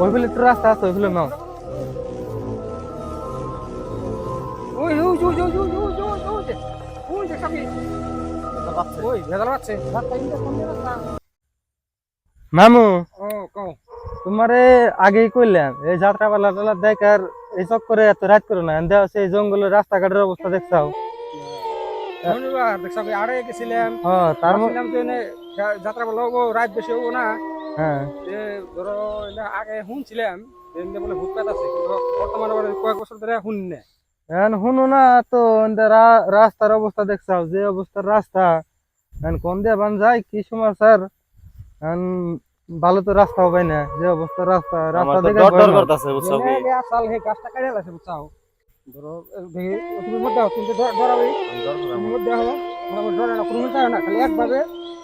ওই ফেলে তো রাস্তা আছে ওই নাও। ওই ওই ওই ওই ওই ওই ওই ওই ওই যে ওই আছে মামু ও কও। তোমারে আগেই কইলাম এই যাত্রা পালা টালা দেখার এই চক্করে এত রাত করো না দেওয়া সেই জঙ্গলের রাস্তাঘাটের অবস্থা দেখছাও। ধন্যবাদ দেখছ আরে গেছিলাম হ্যাঁ তার মধ্যে যাত্রা বলে হব রাত বেশি হব না। হ্যাঁ। যে ধরো আগে শুনছিলাম বলে ভূত পেত আছে বর্তমানে কয়েক বছর ধরে শুনি না এখন শুনো না তো রা- রাস্তার অবস্থা দেখছাও যে অবস্থার রাস্তা। এখন কোন দিয়ে বান যায় কি সমাচার এখন ভালো তো রাস্তা হবে না যে অবস্থার রাস্তা রাস্তা দেখে ডর ডর করতেছে বুঝছ কি? জেনে হে গাছটা কাটে লাগছে বুঝছাও? ধরো এ দেখি তুমি মধ্যে তুমি মধ্যে ডরে না কোনো না খালি একভাবে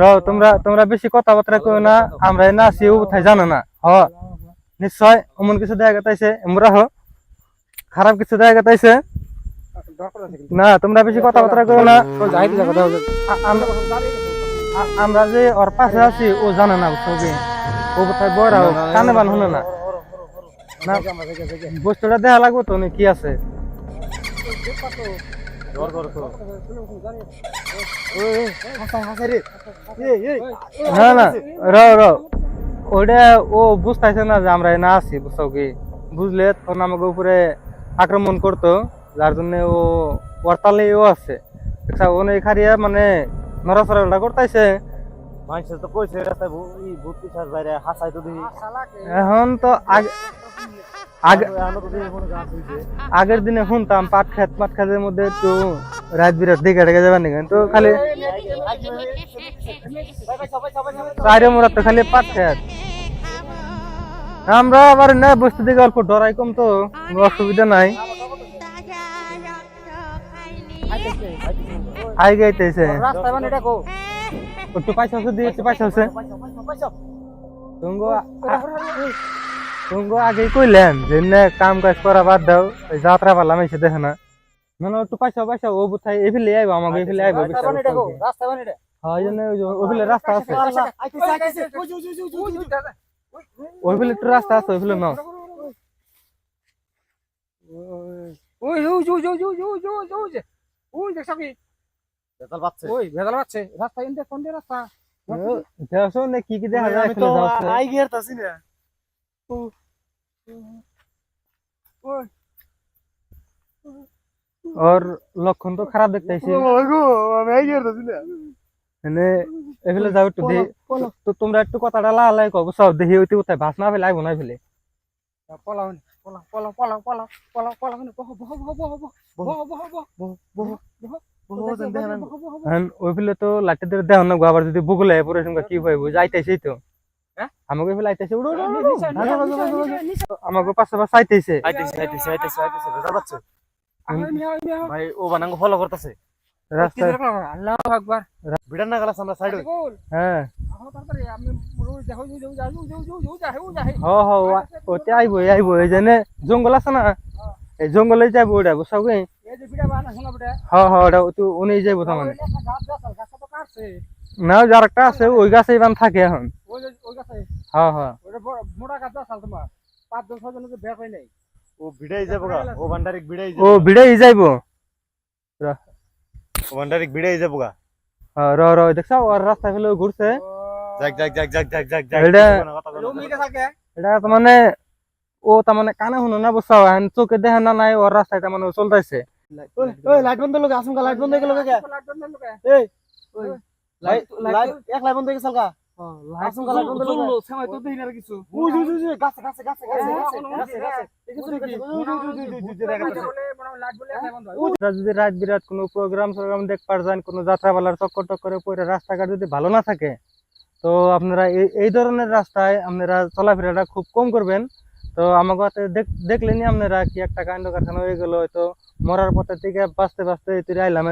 রও তোমরা তোমরা বেশি কথাবার্তা কেউ না আমরা না আছি উঠাই জানো না। হ নিশ্চয় এমন কিছু দেখা গেছে আমরা হ খারাপ কিছু দেখা গেছে না তোমরা বেশি কথাবার্তা করো না। আমরা যে ওর পাশে আছি ও জানে না ছবি। ও কোথায় বড় কানে বান হলো না। বস্তুটা দেখা লাগবে তো কি আছে? না না র র ওইটা ও বুঝতেছে না যে আমরা না আছি বুঝছ কি? বুঝলে তখন আমাকে উপরে আক্রমণ করতো যার জন্য ও ও আছে। দেখছা ও খারিয়া মানে নড়াচড়া করতেছে মানুষের তো কইছে রাস্তায় ভূত পিছাস বাইরে হাসাই তো দিই এখন তো আগে আগের দিনে শুনতাম পাট খেত পাট খেতের মধ্যে একটু রাত বিরাত দেখে রেখে যাবেন নাকি? তো খালি চারে মোড়া তো খালি পাট খেত। আমরা আবার না বসতে দিকে অল্প ডরাই কম তো অসুবিধা নাই। আই গাইতেছে। একটু পয়সা দিয়ে একটু পয়সা আছে তুঙ্গ তুঙ্গ আগে কইলেন যে কাম কাজ করা বাদ দাও ওই যাত্রা পারলাম এসে দেখে না মানে একটু পয়সা পয়সা ও বুথাই এই ফেলে আইবো আমাকে এই ফেলে আইবো রাস্তা মানে গো রাস্তা মানে হ্যাঁ জন্য আছে ওই ফেলে একটু রাস্তা আছে ওই ফেলে নাও ওই ওই ওই ওই ওই ওই ওই ওই যে ওই দেখ সবই বেতাল পাচ্ছে ওই ভেজাল আছে রাস্তা ইন্দে কোন রাস্তা দেখো না কি কি দেখা যায় আমি তো না ওর লক্ষণ তো খারাপ দেখতেছি মানে যাও একটু তো তোমরা একটু কথাটা লালাই কব সব দেখি ওইটি উঠায় ভাস না ফেলে আইব না ফেলে ওই ফেলে তো লাঠিদের দেহ না আবার যদি বুগলে পরে কি পাইব যাইতেছি তো আমাকে ফেলাইতেছে উড়ো উড়ো আমাকে পাশে পাশে আইতেছে। আইতেছে আইতেছে আইতেছে আইতেছে বুঝা পাচ্ছো ভাই ও বানাঙ্গ ফলো করতেছে। রাস্তা আল্লাহু আকবার। বিড়ান না গেলাস আমরা সাইড হ্যাঁ। আছে না? এই জঙ্গলে যাব ওটা বুঝছ কি? হ্যাঁ হ্যাঁ ওটা তো উনি যাইব তোমার না যার একটা আছে ওই গাছে ইমান থাকে এখন। হ্যাঁ হ্যাঁ। মোটা গাছ আছে তোমার। পাঁচ দশ ছজন বের হয় নাই ও ভিড়াই যাব ও ভান্ডারিক ভিড়াই ও যাব যাইবো। ও ভান্ডারিক ভিড়াই যাব গা। হ্যাঁ, র র দেখছ? ওর রাস্তা ফেলে ঘুরছে। যাক যাক যাক যাক যাক যাক যাক। এটা- এটা মানে ও তার মানে কানে শুনো না বুঝছ? এখন চোখে দেখে না নাই ওর রাস্তাটা মানে ও চলতেছে। ওই লাইট বন্ধ লোক আসুন লাইট বন্ধ হয়ে গেল লাইট বন্ধ লোকে। এই লাইট লাইট এক লাইট বন্ধ হয়ে গাছে যদি রাত বিরাট কোনো প্রোগ্রাম সোগ্রাম দেখবার যান কোনো যাত্রাপালার চক্কর টক্করে পরে রাস্তাঘাট যদি ভালো না থাকে তো আপনারা এই ধরনের রাস্তায় আপনারা চলাফেরাটা খুব কম করবেন তো আমাকে দেখ দেখলেনি আপনারা কি একটা কাণ্ড কারখানা হয়ে গেলো হয়তো মরার পথে থেকে বাঁচতে বাঁচতে তুই আইলাম